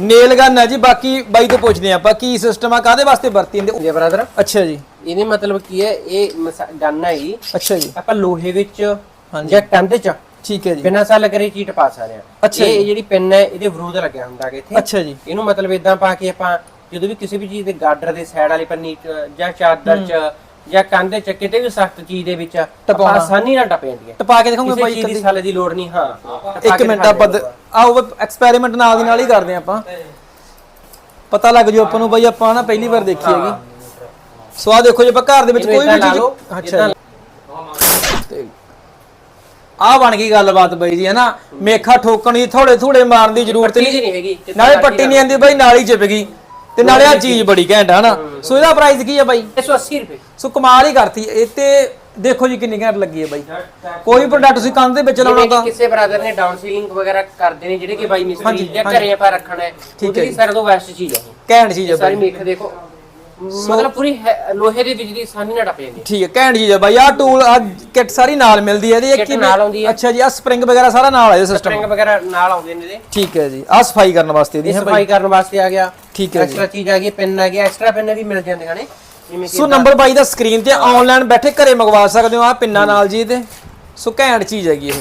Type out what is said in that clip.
Nail gun ਹੈ ਜੀ ਬਾਕੀ ਬਾਈ ਤੋਂ ਪੁੱਛਦੇ ਆਪਾਂ ਕੀ ਸਿਸਟਮ ਆ ਕਾਦੇ ਵਾਸਤੇ ਵਰਤੀ ਜਾਂਦੇ ਜੀ ਬ੍ਰਦਰ ਅੱਛਾ ਜੀ। ਇਹਦੇ ਮਤਲਬ ਕੀ ਹੈ ਇਹ ਗਨ ਹੈ ਜੀ। ਅੱਛਾ ਜੀ। ਆਪਾਂ ਲੋਹੇ ਵਿੱਚ ਹਾਂਜੀ। ਜਾਂ ਕੰਧ 'ਚ ਠੀਕ ਹੈ ਜੀ। ਬਿਨਾਂ ਸਾਲ ਕਰੇ ਚੀਟ ਪਾ ਸਕਦੇ ਆ ਅੱਛਾ ਇਹ। ਜਿਹੜੀ ਪਿੰਨ ਹੈ ਇਹਦੇ ਵਿਰੋਧ ਲੱਗਿਆ ਹੁੰਦਾ ਹੈਗਾ ਇੱਥੇ। ਅੱਛਾ ਜੀ। ਇਹਨੂੰ ਮਤਲਬ ਇਦਾਂ ਪਾ ਕੇ ਆਪਾਂ ਜਦੋਂ ਵੀ ਕਿਸੇ ਵੀ ਚੀਜ਼ ਦੇ ਗਾਡਰ ਦੇ ਸਾਈਡ ਵਾਲੀ ਪੰਨੀ 'ਚ ਜਾਂ ਚਾਦਰ 'ਚ ਜਾਂ ਕੰਧ 'ਚ ਕਿਤੇ ਵੀ ਸਖਤ ਚੀਜ਼ ਦੇ ਵਿੱਚ। ਆਸਾਨੀ ਨਾਲ ਟਪ ਜਾਂਦੀ ਹੈ। ਟਪਾ ਕੇ ਦਿਖਾਉਂਗੇ ਕਿਸੇ ਬਾਈ ਚੀਜ਼ ਦੀ ਕਦੀ। ਸਾਲੇ ਦੀ ਲੋੜ ਨਹੀਂ ਹਾਂ। ਇੱਕ ਕੇ ਮਿੰਟ ਆਪਾਂ ਆਓ ਐਕਸਪੈਰੀਮੈਂਟ ਨਾਲ ਦੀ ਨਾਲ ਹੀ ਕਰਦੇ ਹਾਂ ਆਪਾਂ। ਪਤਾ ਲੱਗ ਜੂ ਆਪਾਂ ਨੂੰ ਬਾਈ ਆਪਾਂ ਨਾ ਪਹਿਲੀ ਵਾਰ ਦੇਖੀ ਹੈਗੀ। ਸੋ ਆ ਦੇਖੋ ਜੇ ਆਪਾਂ ਘਰ ਦੇ ਵਿੱਚ ਕੋਈ ਵੀ ਚੀਜ਼ ਅੱਛਾ ਆ ਬਣ ਗਈ ਗੱਲਬਾਤ ਬਾਈ ਜੀ ਹਨਾ? ਮੇਖਾ ਠੋਕਣ ਦੀ ਥੋੜੇ ਥੋੜੇ ਮਾਰਨ ਦੀ ਜ਼ਰੂਰਤ ਨਹੀਂ। ਨਾਲੇ ਪੱਟੀ ਨਹੀਂ ਆਂਦੀ ਬਾਈ ਨਾਲ ਹੀ ਚਿਪ ਗਈ ਤੇ ਨਾਲੇ ਆ ਚੀਜ਼ ਬੜੀ ਘੈਂਟ ਹਨਾ? ਸੋ ਇਹਦਾ ਪ੍ਰਾਈਸ ਕੀ ਆ ਬਾਈ? 180 ਰੁਪਏ। ਸੋ ਕਮਾਲ ਹੀ ਕਰਤੀ। ਇਹ ਤੇ ਦੇਖੋ ਜੀ ਕਿੰਨੀ ਘੈਂਟ ਲੱਗੀ ਹੈ ਬਾਈ ਕੋਈ ਪ੍ਰੋਡਕਟ ਤੁਸੀਂ ਕੰਨ ਦੇ ਵਿੱਚ ਲਾਉਣਾ ਤਾਂ ਕਿਸੇ ਬ੍ਰਦਰ ਨੇ ਡਾਊਨ ਸੀਲਿੰਗ ਵਗੈਰਾ ਕਰਦੇ ਨੇ ਜਿਹੜੇ ਕਿ ਬਾਈ ਮਿਸਤਰੀ ਜਾਂ। ਘਰੇ ਆਪਾਂ ਰੱਖਣਾ ਹੈ ਠੀਕ ਉਹਦੇ ਜੀ। ਸਾਰਿਆਂ ਤੋਂ ਬੈਸਟ ਚੀਜ਼ ਹੈ। ਘੈਂਟ ਚੀਜ਼ ਹੈ ਸਾਰੀ ਬਾਈ ਮੇਖ ਦੇਖੋ ਮਤਲਬ ਪੂਰੀ ਲੋਹੇ ਦੀ ਬਿਜਲੀ ਆਸਾਨੀ ਨਾਲ ਟੱਪ ਜਾਂਦੀ। ਠੀਕ ਹੈ ਘੈਂਟ ਚੀਜ਼ ਹੈ ਬਾਈ ਆ ਟੂਲ ਆ ਕਿੱਟ ਸਾਰੀ ਨਾਲ ਮਿਲਦੀ ਹੈ ਇਹਦੀ ਇੱਕ ਨਾਲ ਆਉਂਦੀ ਹੈ। ਅੱਛਾ ਜੀ ਆ ਸਪ੍ਰਿੰਗ ਵਗੈਰਾ ਸਾਰਾ ਨਾਲ ਹੈ ਸਿਸਟਮ ਸਪਰਿੰਗ ਵਗੈਰਾ ਨਾਲ ਆਉਂਦੇ ਨੇ ਇਹਦੇ ਠੀਕ ਹੈ ਜੀ ਆ ਸਫ਼ਾਈ ਕਰਨ ਵਾਸਤੇ ਇਹਦੀ ਇਹ ਹੈ ਸਫ਼ਾਈ ਕਰਨ ਵਾਸਤੇ ਆ ਗਿਆ ਠੀਕ ਹੈ ਜੀ। ਐਕਸਟਰਾ ਚੀਜ਼ ਆ ਗਈ ਪੈਨ ਆ ਗਿਆ ਐਕਸਟਰਾ ਪੈਨ ਵੀ ਮਿਲ ਜਾਂਦੇ ਨੇ ਸੋ ਨੰਬਰ ਬਾਈ ਦਾ ਸਕਰੀਨ ਤੇ ਆਨਲਾਈਨ ਬੈਠੇ ਘਰੇ ਮੰਗਵਾ ਸਕਦੇ ਹੋ ਆ ਪਿੰਨਾ ਨਾਲ ਜੀ ਇਹਦੇ। ਸੋ ਘੈਂਟ ਚੀਜ਼ ਹੈਗੀ ਇਹ।